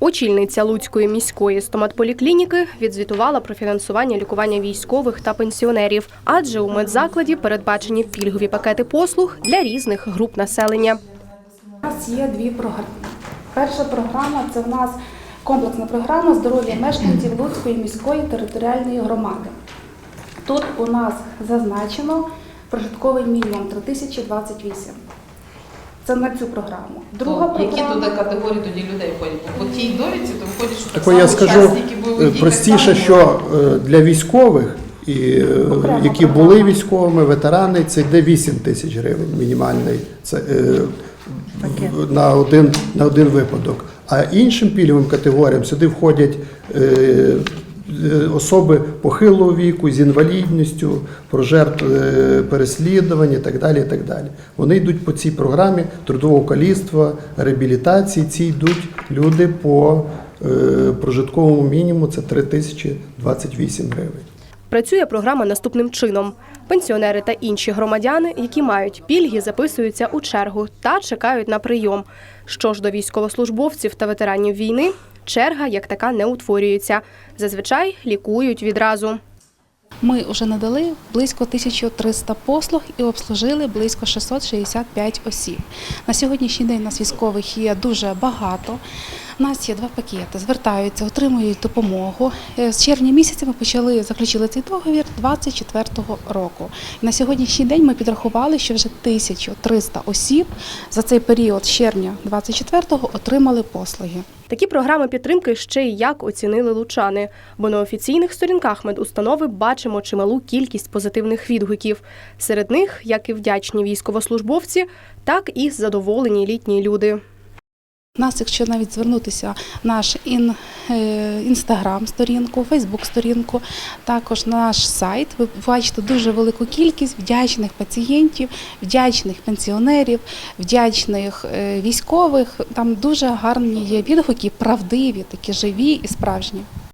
Очільниця Луцької міської стоматполіклініки відзвітувала про фінансування лікування військових та пенсіонерів, адже у медзакладі передбачені пільгові пакети послуг для різних груп населення. У нас є дві програми. Перша програма це в нас комплексна програма здоров'я мешканців Луцької міської територіальної громади. Тут у нас зазначено прожитковий мінімум 3028. Це на цю програму. Друга Ну, Які туди категорії тоді людей входять? По тій довідці то виходить, що так Так я скажу бойових е, простіше, що е, для військових, і, е, Окрема які були військовими, ветерани, це йде 8 тисяч гривень мінімальний це, е, на, один, на один випадок. А іншим пільговим категоріям сюди входять е, особи похилого віку з інвалідністю, про жертв е, переслідувань і так далі. І так далі. Вони йдуть по цій програмі трудового каліцтва, реабілітації. Ці йдуть люди по е, прожитковому мінімуму це 3028 гривень. Працює програма наступним чином: пенсіонери та інші громадяни, які мають пільги, записуються у чергу та чекають на прийом. Що ж до військовослужбовців та ветеранів війни, черга як така не утворюється. Зазвичай лікують відразу. Ми вже надали близько 1300 послуг і обслужили близько 665 осіб. На сьогоднішній день у нас військових є дуже багато. У нас є два пакети, звертаються, отримують допомогу. Е, З червня місяця ми почали заключили цей договір 24-го року. На сьогоднішній день ми підрахували, що вже 1300 осіб за цей період з червня 24-го отримали послуги. Такі програми підтримки ще й як оцінили лучани, бо на офіційних сторінках медустанови бачимо чималу кількість позитивних відгуків. Серед них як і вдячні військовослужбовці, так і задоволені літні люди. Нас, якщо навіть звернутися наш е, інстаграм сторінку, фейсбук сторінку, також наш сайт, ви бачите дуже велику кількість вдячних пацієнтів, вдячних пенсіонерів, вдячних е, військових. Там дуже гарні є відгуки, правдиві, такі живі і справжні.